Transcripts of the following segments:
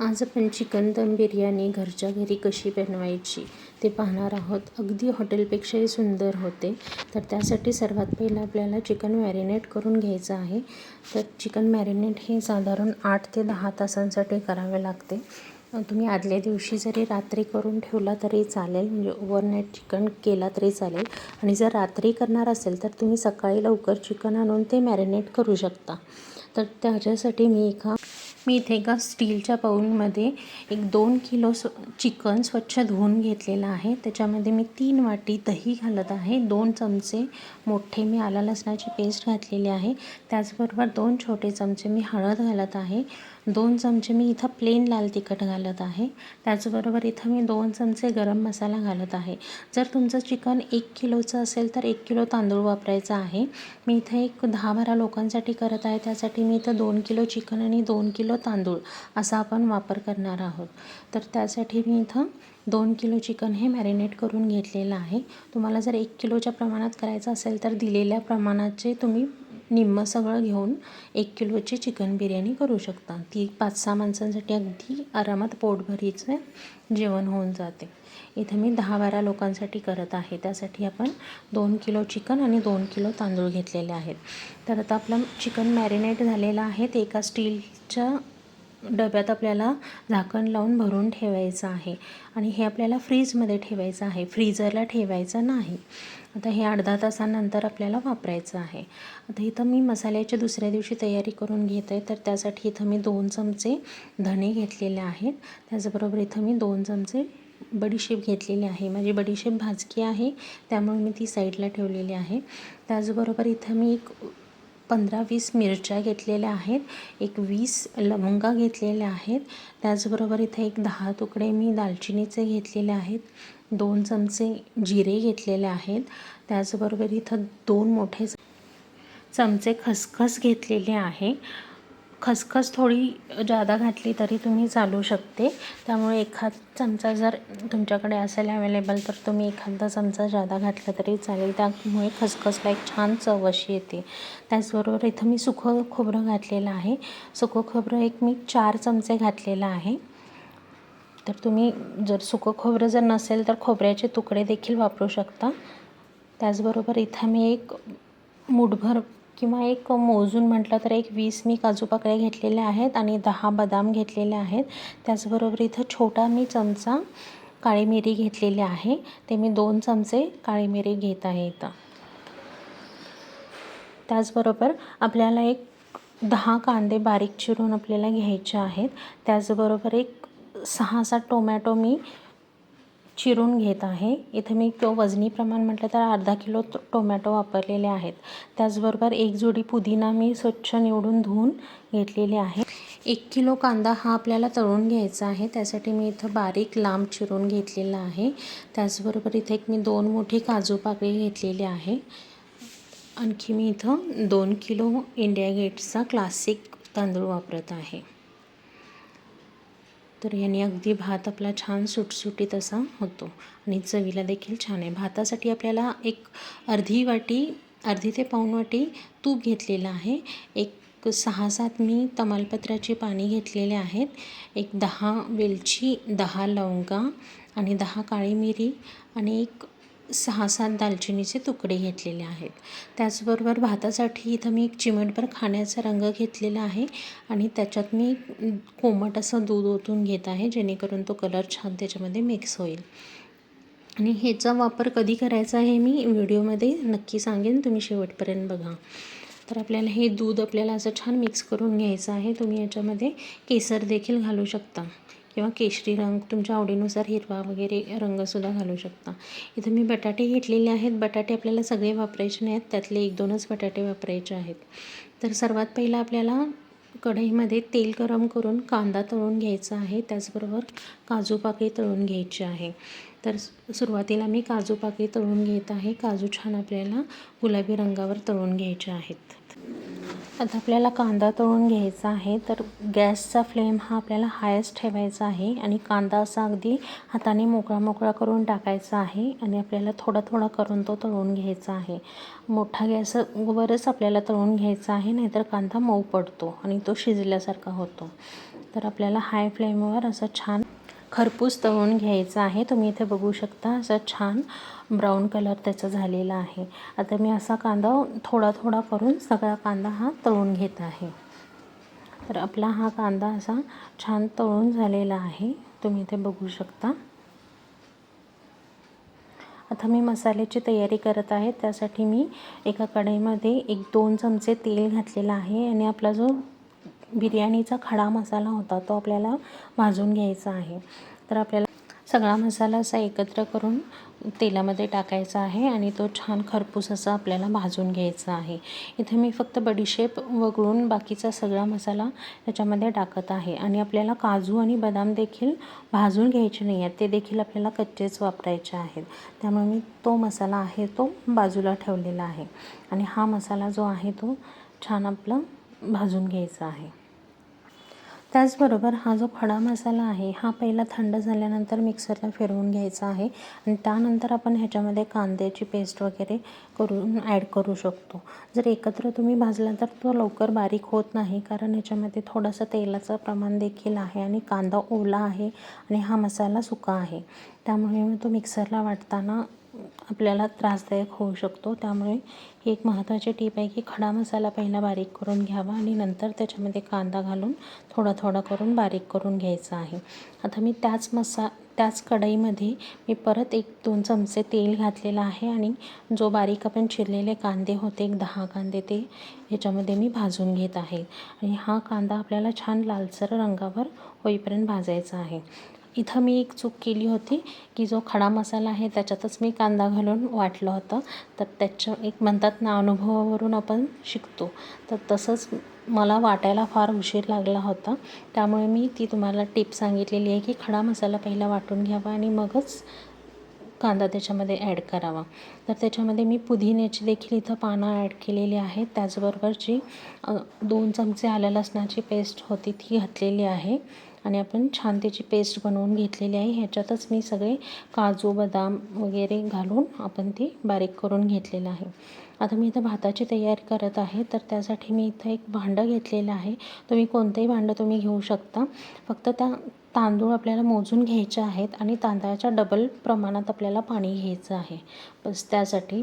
आज आपण चिकन दम बिर्याणी घरच्या घरी कशी बनवायची ते पाहणार आहोत. अगदी हॉटेलपेक्षाही सुंदर होते. तर त्यासाठी सर्वात पहिलं आपल्याला चिकन मॅरिनेट करून घ्यायचं आहे. तर चिकन मॅरिनेट हे साधारण आठ ते दहा तासांसाठी करावे लागते. तुम्ही आदल्या दिवशी जरी रात्री करून ठेवला तरी चालेल. म्हणजे ओव्हरनाईट चिकन केला तरी चालेल. आणि जर रात्री करणार असेल तर तुम्ही सकाळी लवकर चिकन आणून ते मॅरिनेट करू शकता. तर त्याच्यासाठी मी एका मी इथे एका स्टीलच्या बाउलमध्ये एक दोन किलो स्व चिकन स्वच्छ धुवून घेतलेलं आहे. त्याच्यामध्ये मी तीन वाटी दही घालत आहे. दोन चमचे मोठे मी आला लसणाची पेस्ट घातलेली आहे. त्याचबरोबर दोन छोटे चमचे मी हळद घालत आहे. दोन चमचे मी इथं प्लेन लाल तिखट घालत आहे. त्याचबरोबर इथं मी दोन चमचे गरम मसाला घालत आहे. जर तुमचं चिकन एक किलोचं असेल तर एक किलो तांदूळ वापरायचा आहे. मी इथं एक दहा बारा लोकांसाठी करत आहे. त्यासाठी मी इथं दोन किलो चिकन आणि दोन किलो तांदूळ असा आपण वापर करणार आहोत. तर त्यासाठी मी इथं दोन किलो चिकन हे मॅरिनेट करून घेतलेलं आहे. तुम्हाला जर एक किलोच्या प्रमाणात करायचं असेल तर दिलेल्या प्रमाणाचे तुम्ही निम्मं सगळं घेऊन एक किलोची चिकन बिर्याणी करू शकता. ती पाच सहा माणसांसाठी अगदी आरामात पोटभरीचं जेवण होऊन जाते. इथं मी दहा बारा लोकांसाठी करत आहे. त्यासाठी आपण दोन किलो चिकन आणि दोन किलो तांदूळ घेतलेले आहेत. तर आता आपलं चिकन मॅरिनेट झालेलं आहे. ते एका स्टीलच्या डब्यात आपल्याला झाकण लावून भरून ठेवायचं आहे. आणि हे आपल्याला फ्रीजमध्ये ठेवायचं आहे. फ्रीजरला ठेवायचं नाही. आता हे अर्धा तासानंतर आपल्याला वापरायचं आहे. आता इथं मी मसाल्याच्या दुसऱ्या दिवशी तयारी करून घेत. आहे तर त्यासाठी इथं मी दोन चमचे धणे घेतलेले आहेत. त्याचबरोबर इथं मी दोन चमचे बडीशेप घेतलेली आहे. माझी बडीशेप भाजकी आहे. त्यामुळे मी ती साईडला ठेवलेली आहे. त्याचबरोबर इथं मी एक पंधरा वीस मिरच्या घेतलेल्या आहेत एक वीस लवंगा घेतलेल्या आहेत. त्याचबरोबर इथे एक दहा तुकडे मी दालचिनीचे घेतलेले आहेत दोन चमचे जिरे घेतलेले आहेत. त्याचबरोबर इथं दोन मोठे चमचे खसखस घेतलेले आहे. खसखस थोडी जादा घातली तरी तुम्ही चालू शकते. त्यामुळे एखाद चमचा जर तुमच्याकडे असेल अवेलेबल तर तुम्ही एखादा चमचा जादा घातला तरी चालेल. त्यामुळे खसखसला एक छान चव अशी येते. त्याचबरोबर इथं मी सुकं खोबरं घातलेलं आहे. सुकं खोबरं एक मी चार चमचे घातलेलं आहे. तर तुम्ही जर सुकं खोबरं जर नसेल तर खोबऱ्याचे तुकडे देखील वापरू शकता. त्याचबरोबर इथं मी एक मुठभर किंवा एक मोजून म्हटलं तर एक वीस मी काजू पाकळ्या घेतलेल्या आहेत आणि दहा बदाम घेतलेले आहेत. त्याचबरोबर इथं छोटा मी चमचा काळी मिरी घेतलेली आहे. ते मी दोन चमचे काळी मिरी घेत आहे इथं. त्याचबरोबर आपल्याला एक दहा कांदे बारीक चिरून आपल्याला घ्यायचे आहेत. त्याचबरोबर एक सहा सात टोमॅटो मी चिरून घेत आहे. इथे मी तो वजनी प्रमाण म्हटलं तर अर्धा किलो टोमॅटो वापरलेले आहेत. त्याचबरोबर एक जोडी पुदिना मी स्वच्छ निवडून धुवून घेतलेले आहे. एक किलो कांदा हा आपल्याला तळून घ्यायचा आहे. त्यासाठी मी इथं बारीक लांब चिरून घेतलेला आहे. त्याचबरोबर इथे एक मी दोन मोठी काजू पाकळी घेतलेली आहे. आणखी मी इथं दोन किलो इंडिया गेटचा क्लासिक तांदूळ वापरत आहे. तर याने अगदी भात आपला छान सुटसुटीत असा होतो. आणि चवीला देखील छान आहे. भातासाठी आपल्याला एक अर्धी वाटी अर्धी ते पाऊण वाटी तूप घेतलेलं आहे. एक सहा सात मी तमालपत्राची पाणी घेतलेले आहेत. एक दहा वेलची दहा लवंगा आणि दहा काळी मिरी आणि एक सहा सात दालचिनीचे तुकडे घेतलेले आहेत. त्याचबरोबर भातासाठी इथं मी एक चिमटभर खाण्याचा रंग घेतलेला आहे आणि त्याच्यात मी कोमट असं दूध ओतून घेत आहे जेणेकरून तो कलर छान त्याच्यामध्ये मिक्स होईल. आणि ह्याचा वापर कधी करायचा हे मी व्हिडिओमध्ये नक्की सांगेन तुम्ही शेवटपर्यंत बघा. तर आपल्याला हे दूध आपल्याला असं छान मिक्स करून घ्यायचं आहे तुम्ही याच्यामध्ये केसर देखील घालू शकता. किंवा केशरी रंग तुमच्या आवडीनुसार हिरवा वगैरे रंगसुद्धा घालू शकता. इथं मी बटाटे घेतलेले आहेत. बटाटे आपल्याला सगळे वापरायचे नाहीत. त्यातले एक दोनच बटाटे वापरायचे आहेत. तर सर्वात पहिला आपल्याला कढईमध्ये तेल गरम करून कांदा तळून घ्यायचा आहे. त्याचबरोबर काजू पाकळी तळून घ्यायची आहे. तर सुरुवातीला मी काजू पाकळी तळून घेत आहे. काजू छान आपल्याला गुलाबी रंगावर तळून घ्यायचे आहेत. आता आपल्याला कांदा तळून घ्यायचा आहे तर गॅसचा फ्लेम हा आपल्याला हायस्ट ठेवायचा आहे आणि कांदा असा अगदी हाताने मोकळा मोकळा करून टाकायचा आहे आणि आपल्याला थोडा थोडा करून तो तळून घ्यायचा आहे. मोठा गॅसवरच आपल्याला तळून घ्यायचा आहे नाहीतर कांदा मऊ पडतो आणि तो शिजल्यासारखा होतो. तर आपल्याला हाय फ्लेमवर असं छान खरपूस तळून घ्यायचं आहे. तुम्ही इथे बघू शकता असं छान ब्राऊन कलर त्याचा झालेला आहे. आता मी असा कांदा थोडा थोडा करून सगळा कांदा हा तळून घेत आहे. तर आपला हा कांदा असा छान तळून झालेला आहे. तुम्ही इथे बघू शकता. आता मी मसाल्याची तयारी करत आहे. त्यासाठी मी एका कढईमध्ये एक दोन चमचे तेल घातलेलं आहे आणि आपला जो बिर्याणीचा खडा मसाला होता तो आपल्याला भाजून घ्यायचा आहे. तर आपल्याला सगळा मसाला असा एकत्र करून तेलामध्ये टाकायचा आहे आणि तो छान खरपूस असा आपल्याला भाजून घ्यायचा आहे. इथे मी फक्त बडीशेप वगळून बाकीचा सगळा मसाला त्याच्यामध्ये टाकत आहे. आणि आपल्याला काजू आणि बदाम देखील भाजून घ्यायचे नाही आहेत ते देखील आपल्याला कच्चेच वापरायचे आहेत. त्यामुळे मी तो मसाला आहे तो बाजूला ठेवलेला आहे. आणि हा मसाला जो आहे तो छान आपला भाजून घ्यायचा आहे. त्याचबरोबर हा जो खडा मसाला आहे हा पहिला थंड झाल्यानंतर मिक्सरला फिरवून घ्यायचा आहे आणि त्यानंतर आपण ह्याच्यामध्ये कांद्याची पेस्ट वगैरे करून ॲड करू शकतो. जर एकत्र तुम्ही भाजला तर तो लवकर बारीक होत नाही कारण ह्याच्यामध्ये थोडंसं तेलाचं प्रमाण देखील आहे आणि कांदा ओला आहे आणि हा मसाला सुका आहे. त्यामुळे तो मिक्सरला वाटताना आपल्याला त्रासदायक होऊ शकतो. त्यामुळे ही एक महत्त्वाची टीप आहे की खडा मसाला पहिला बारीक करून घ्यावा आणि नंतर त्याच्यामध्ये कांदा घालून थोडा थोडा करून बारीक करून घ्यायचा आहे. आता मी त्याच मसा त्याच कढईमध्ये मी परत एक दोन चमचे तेल घातलेलं आहे आणि जो बारीक आपण चिरलेले कांदे होते एक दहा कांदे ते ह्याच्यामध्ये मी भाजून घेत आहे. आणि हा कांदा आपल्याला छान लालसर रंगावर होईपर्यंत भाजायचा आहे. इथं मी एक चूक केली होती की जो खडा मसाला आहे त्याच्यातच मी कांदा घालून वाटलं होतं. तर त्याच्या एक म्हणतात ना अनुभवावरून आपण शिकतो. तर तसंच मला वाटायला फार उशीर लागला होता. त्यामुळे मी ती तुम्हाला टिप सांगितलेली आहे की खडा मसाला पहिला वाटून घ्यावा आणि मगच कांदा त्याच्यामध्ये ॲड करावा. तर त्याच्यामध्ये मी पुदिन्याची देखील इथं पानं ॲड केलेली आहेत. त्याचबरोबर जी दोन चमचे आल्या लसणाची पेस्ट होती ती घातलेली आहे. आणि आपण छान त्याची पेस्ट बनवून घेतलेली आहे. ह्याच्यातच मी सगळे काजू बदाम वगैरे घालून आपण ती बारीक करून घेतलेलं आहे. आता मी इथं भाताची तयारी करत आहे. तर त्यासाठी मी इथं एक भांडं घेतलेलं आहे. तुम्ही कोणतंही भांडं तुम्ही घेऊ शकता. फक्त त्या तांदूळ आपल्याला मोजून घ्यायचे आहेत आणि तांदळाच्या डबल प्रमाणात आपल्याला पाणी घ्यायचं आहे. बस त्यासाठी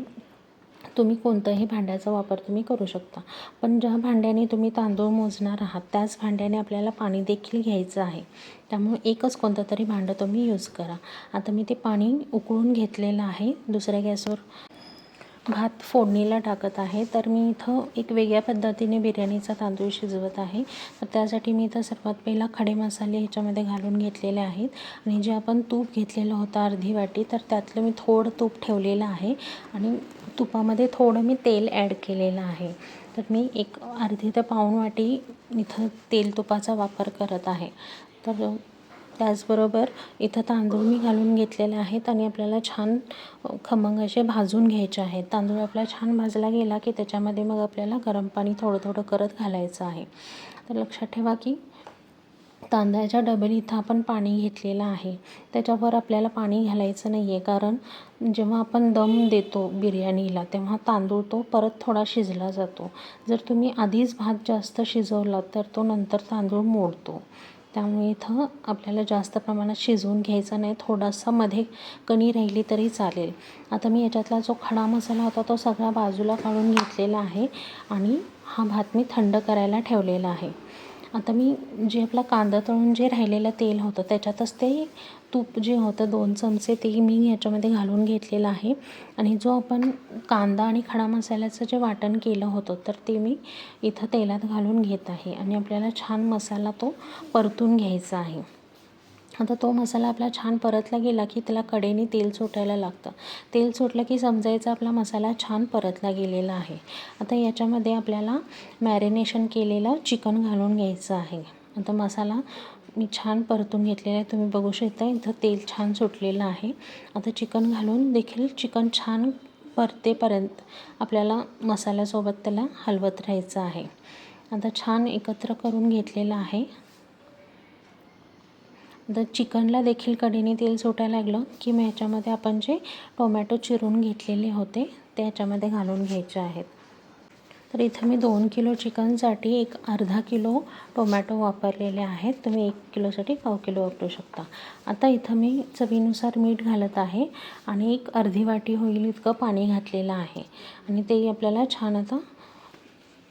तुम्ही कोणत्याही भांड्याचा वापर तुम्ही करू शकता. पण ज्या भांड्याने तुम्ही तांदूळ मोजणार आहात त्याच भांड्याने आपल्याला पाणी देखील घ्यायचं आहे. त्यामुळे एकच कोणतं तरी भांडं तुम्ही यूज करा. आता मी ते पाणी उकळून घेतलेलं आहे. दुसऱ्या गॅसवर भात फोडणीला टाकत आहे. तर मी इथं एक वेगळ्या पद्धतीने बिर्याणीचा तांदूळ शिजवत आहे. तर त्यासाठी मी इथं सर्वात पहिला खडे मसाले ह्याच्यामध्ये घालून घेतलेले आहेत. आणि जे आपण तूप घेतलेलं होतं अर्धी वाटी तर त्यातलं मी थोडं तूप ठेवलेलं आहे. आणि तुपामध्ये थोडं मी तेल ॲड केलेलं आहे. तर मी एक अर्धी ते पाऊण वाटी इथं तेल तुपाचा वापर करत आहे. तर त्याचबरोबर इथं तांदूळ मी घालून घेतलेले आहेत आणि आपल्याला छान खमंग असे भाजून घ्यायचे आहेत. तांदूळ आपला छान भाजला गेला की त्याच्यामध्ये मग आपल्याला गरम पाणी थोडं थोडं करत घालायचं आहे. तर लक्षात ठेवा की तांदळाच्या डबल इथं आपण पाणी घेतलेलं आहे. त्याच्यावर आपल्याला पाणी घालायचं नाही आहे कारण जेव्हा आपण दम देतो बिर्याणीला तेव्हा तांदूळ तो परत थोडा शिजला जातो. जर तुम्ही आधीच भात जास्त शिजवला तर तो नंतर तांदूळ मोडतो. त्यामुळे इथं आपल्याला जास्त प्रमाणात शिजवून घ्यायचं नाही. थोडासा मध्ये कणी राहिली तरी चालेल. आता मी याच्यातला जो खडा मसाला होता तो सगळा बाजूला काढून घेतलेला आहे आणि हा भात मी थंड करायला ठेवलेला आहे. आता मी जे आपला कांदा तळून जे राहिलेलं तेल होतं त्याच्यातच ते तूप जे होतं दोन चमचे ते मी ह्याच्यामध्ये घालून घेतलेलं आहे. आणि जो आपण कांदा आणि खडा मसाल्याचं जे वाटण केलं होतं तर ते मी इथं तेलात घालून घेत आहे. आणि आपल्याला छान मसाला तो परतून घ्यायचा आहे. आता तो मसाला आपला छान परतला गेला की त्याला कडेने तेल सुटायला लागतं. तेल सुटलं की समजायचं आपला मसाला छान परतला गेलेला आहे. आता याच्यामध्ये आपल्याला मॅरिनेशन केलेलं चिकन घालून घ्यायचं आहे. आता मसाला मी छान परतून घेतलेलं आहे. तुम्ही बघू शकता इथं तेल छान सुटलेलं आहे. आता चिकन घालून देखील चिकन छान परतेपर्यंत आपल्याला मसाल्यासोबत त्याला हलवत राहायचं आहे. आता छान एकत्र करून घेतलेलं आहे. तर चिकनला देखील कढीने तेल सुटायला लागलं की मग ह्याच्यामध्ये आपण जे टोमॅटो चिरून घेतलेले होते ते ह्याच्यामध्ये घालून घ्यायचे आहेत. तर इथं मी दोन किलो चिकनसाठी एक अर्धा किलो टोमॅटो वापरलेले आहेत. तुम्ही एक किलोसाठी पाव किलो वापरू शकता. आता इथं मी चवीनुसार मीठ घालत आहे आणि एक अर्धी वाटी होईल इतकं पाणी घातलेलं आहे. आणि ते आपल्याला छान आता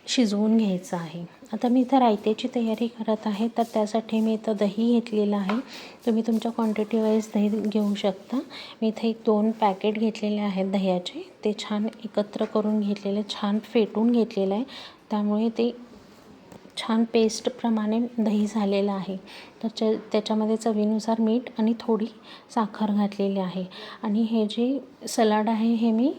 शिजवून घ्यायचं आहे. आता मी इथं रायत्याची तयारी करत आहे तर त्यासाठी मी इथं दही घेतलेलं आहे. तुम्ही तुमच्या क्वांटिटी वाईज दही घेऊ शकता. मी इथे एक दोन पॅकेट घेतलेले आहेत दह्याचे. ते छान एकत्र करून घेतलेले छान फेटून घेतलेलं आहे. त्यामुळे ते छान पेस्टप्रमाणे दही झालेलं आहे. त्याच्या त्याच्यामध्ये चवीनुसार मीठ आणि थोडी साखर घातलेली आहे. आणि हे जे सलाड आहे हे मी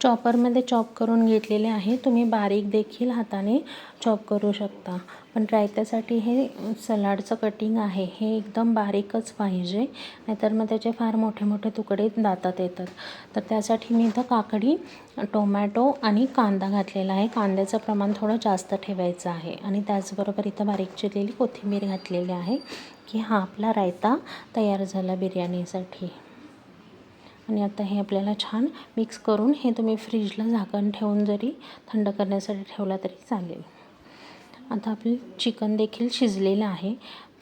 चॉपरमध्ये चॉप करून घेतलेले आहे. तुम्ही बारीक देखील हाताने चॉप करू शकता. पण रायत्यासाठी हे सलाडचं कटिंग आहे. हे एकदम बारीकच पाहिजे. नाहीतर मग त्याचे फार मोठे मोठे तुकडे दातात येतात. तर त्यासाठी मी इथं काकडी टोमॅटो आणि कांदा घातलेला आहे. कांद्याचं प्रमाण थोडं जास्त ठेवायचं आहे. आणि त्याचबरोबर इथं बारीक चिरलेली कोथिंबीर घातलेली आहे की हा आपला रायता तयार झाला बिर्याणीसाठी. आणि आता हे आपल्याला छान मिक्स करून हे तुम्ही फ्रीजला झाकण ठेवून जरी थंड करण्यासाठी ठेवला तरी चालेल. आता आपलं चिकन देखील शिजलेलं आहे.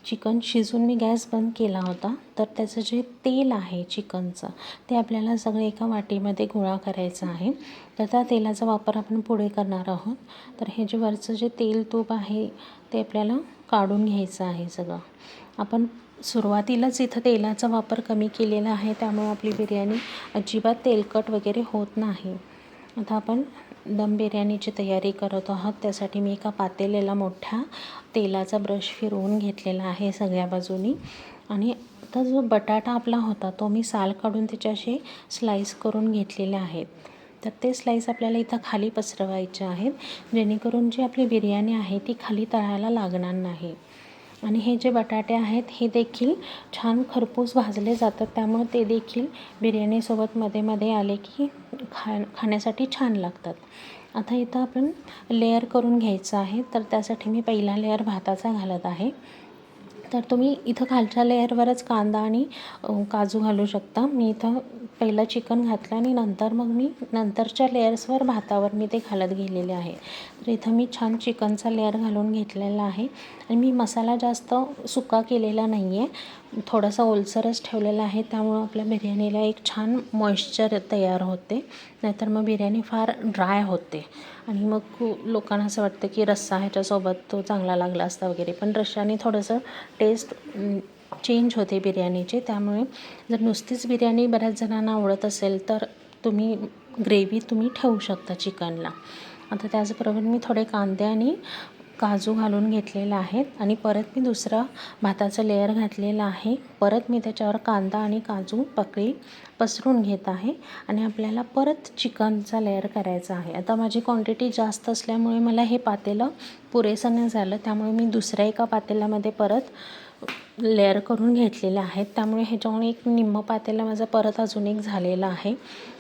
चिकन शिजून मी गॅस बंद केला होता. तर त्याचं जे तेल आहे चिकनचं ते आपल्याला सगळं एका वाटीमध्ये गोळा करायचं आहे. तर त्या तेलाचा वापर आपण पुढे करणार आहोत. तर हे जे वरचं जे तेल तूप आहे ते आपल्याला काढून घ्यायचं आहे सगळं. आपण सुरुवातीलाच इथं तेलाचा वापर कमी केलेला आहे त्यामुळे आपली बिर्याणी अजिबात तेलकट वगैरे होत नाही. आता आपण दम बिर्याणीची तयारी करत आहोत. त्यासाठी मी एका पातेल्याला मोठ्या तेलाचा ब्रश फिरवून घेतलेला आहे सगळ्या बाजूनी. आणि आता जो बटाटा आपला होता तो मी साल काढून त्याच्याशी स्लाईस करून घेतलेले आहेत तर ते स्लाईस आपल्याला इथं खाली पसरवायचे आहेत जेणेकरून जी आपली बिर्याणी आहे ती खाली तळायला लागणार नाही. आणि हे जे बटाटे आहेत हे देखील छान खरपूस भाजले जातात. त्यामुळे ते देखील बिर्याणीसोबत मध्ये मध्ये आले की खा खाण्यासाठी छान लागतात. आता इथं आपण लेअर करून घ्यायचं आहे. तर त्यासाठी मी पहिला लेअर भाताचा घालत आहे. तर तुम्ही इथं खालच्या लेअरवरच कांदा आणि काजू घालू शकता. मी इथं पहिलं चिकन घातलं आणि नंतर मग मी नंतरच्या लेयर्सवर भातावर मी ते घालत गेलेले आहे. तर इथं मी छान चिकनचा लेअर घालून घेतलेला आहे. आणि मी मसाला जास्त सुका केलेला नाही आहे थोडासा ओलसरच ठेवलेला आहे त्यामुळं आपल्या बिर्याणीला एक छान मॉइश्चर तयार होते. नाहीतर मग बिर्याणी फार ड्राय होते. आणि मग लोकांना असं वाटतं की रस्सा ह्याच्यासोबत तो चांगला लागला असता वगैरे. पण रश्शाने थोडंसं टेस्ट चेंज होते बिर्याणीची. त्यामुळे जर नुसतीच बिर्याणी बऱ्याच जणांना आवडत असेल तर तुम्ही ग्रेव्ही तुम्ही ठेवू शकता चिकनला. आता त्याचबरोबर मी थोडे कांदे आणि काजू घालून घेतलेला आहेत आणि परत मी दुसरा भाताचं लेअर घातलेला आहे. परत मी त्याच्यावर कांदा आणि काजू पकळी पसरून घेत आहे आणि आपल्याला परत चिकनचा लेअर करायचा आहे. आता माझी क्वांटिटी जास्त असल्यामुळे मला हे पातेलं पुरेसं नाही झालं. त्यामुळे मी दुसऱ्या एका पातेल्यामध्ये परत लेअर करून घेतलेले आहेत त्यामुळे ह्याच्यामुळे एक निम्म पातेला माझा परत अजून एक झालेला आहे.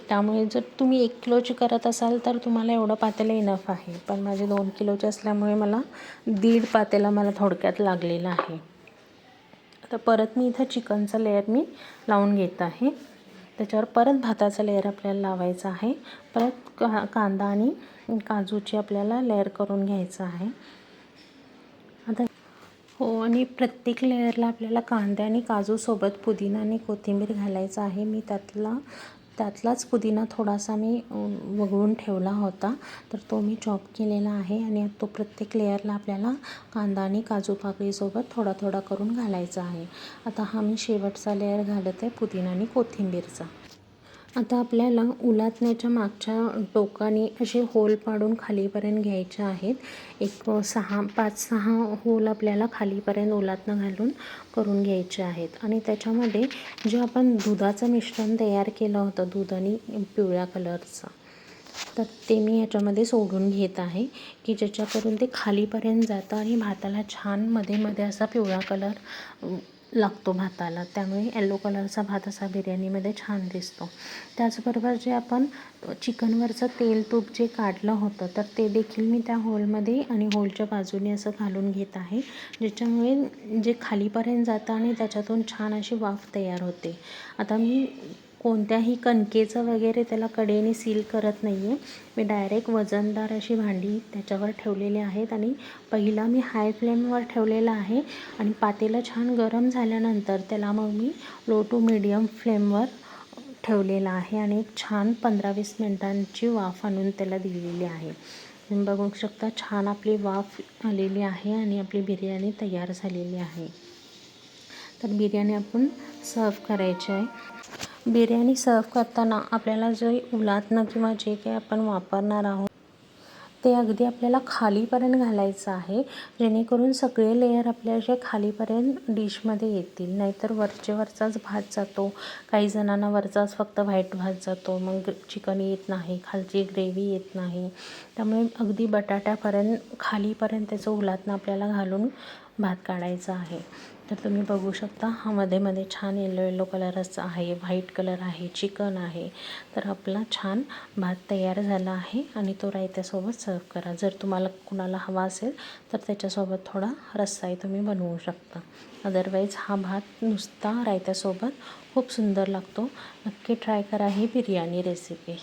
त्यामुळे जर तुम्ही एक किलोची करत असाल तर तुम्हाला एवढं पातेलं इनफ आहे. पण माझे दोन किलोचे असल्यामुळे मला दीड पातेला मला थोडक्यात लागलेलं आहे. आता परत मी इथं चिकनचा लेअर मी लावून घेत आहे. त्याच्यावर परत भाताचा लेअर आपल्याला लावायचा आहे. परत का कांदा आणि काजूची आपल्याला लेअर करून घ्यायचं आहे. आता हो आणि प्रत्येक लेअरला आपल्याला कांदे आणि काजूसोबत पुदिना आणि कोथिंबीर घालायचं आहे. मी त्यातला त्यातलाच पुदिना थोडासा मी वगळून ठेवला होता. तर तो मी चॉप केलेला आहे आणि तो प्रत्येक लेअरला आपल्याला कांदा आणि काजू पाकळीसोबत थोडा थोडा करून घालायचा आहे. आता हा मी शेवटचा लेअर घालत आहे पुदिना आणि कोथिंबीरचा. आता आपल्याला उलातण्याच्या मागच्या टोकाने असे होल पाडून खालीपर्यंत घ्यायचे आहेत. एक सहा पाच सहा होल आपल्याला खालीपर्यंत उलातनं घालून करून घ्यायचे आहेत. आणि त्याच्यामध्ये जे आपण दुधाचं मिश्रण तयार केलं होतं दूध आणि पिवळ्या कलरचं तर ते मी ह्याच्यामध्ये सोडून घेत आहे की ज्याच्याकरून ते खालीपर्यंत जातं आणि भाताला छानमध्ये मध्ये असा पिवळा कलर लागतो भाताला. त्यामुळे येलो कलरचा भात असा बिर्याणीमध्ये छान दिसतो. त्याचबरोबर जे आपण चिकनवरचं तेल तूप जे काढलं होतं तर ते देखील मी त्या होलमध्ये आणि होलच्या बाजूने असं घालून घेत आहे. ज्याच्यामुळे जे खालीपर्यंत जातं आणि त्याच्यातून छान अशी वाफ तयार होते. आता मी कोणत्याही कणकेचं वगैरे त्याला कडेने सील करत नाही आहे मी डायरेक्ट वजनदार अशी भांडी त्याच्यावर ठेवलेली आहेत आणि पहिला मी हाय फ्लेमवर ठेवलेला आहे आणि पातेलं छान गरम झाल्यानंतर त्याला मग मी लो टू मिडियम फ्लेमवर ठेवलेला आहे आणि एक छान पंधरा वीस मिनटांची वाफ आणून त्याला दिलेली आहे. तुम्ही बघू शकता छान आपली वाफ आलेली आहे आणि आपली बिर्याणी तयार झालेली आहे. तर बिर्याणी आपण सर्व करायची आहे. बिर्याणी सर्व करताना आपल्याला जे उलातनं किंवा जे काही आपण वापरणार आहोत ते अगदी आपल्याला खालीपर्यंत घालायचं आहे जेणेकरून सगळे लेयर आपल्या जे खालीपर्यंत डिशमध्ये येतील. नाहीतर वरचे वरचाच भात जातो काही जणांना वरचाच फक्त व्हाईट भात जातो मग चिकन येत नाही खालची ग्रेव्ही येत नाही. त्यामुळे अगदी बटाट्यापर्यंत खालीपर्यंत त्याचं उलातनं आपल्याला घालून भात काढायचा आहे. तर तुम्ही बघू शकता हा मध्ये मध्ये छान येलो येलो कलरचा आहे व्हाईट कलर आहे चिकन आहे. तर आपला छान भात तयार झाला आहे आणि तो रायत्यासोबत सर्व करा. जर तुम्हाला कुणाला हवा असेल तर त्याच्यासोबत थोडा रस्साही तुम्ही बनवू शकता. अदरवाईज हा भात नुसता रायत्यासोबत खूप सुंदर लागतो. नक्की ट्राय करा ही बिर्याणी रेसिपी